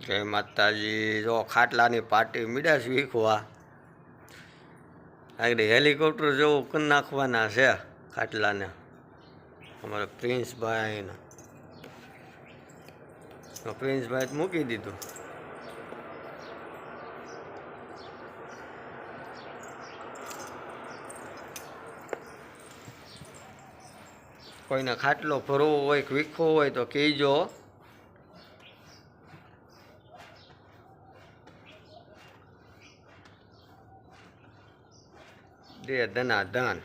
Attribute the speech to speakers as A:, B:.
A: જય માતાજી, જો ખાટલાની પાટી મીડા શીખવા આગળ હેલિકોપ્ટર જેવું કરી નાખવાના છે ખાટલાને. અમારા પ્રિન્સભાઈને. પ્રિન્સભાઈ મૂકી દીધું. કોઈને ખાટલો ભરવો હોય વીખવો હોય તો કહેજો. They're not done.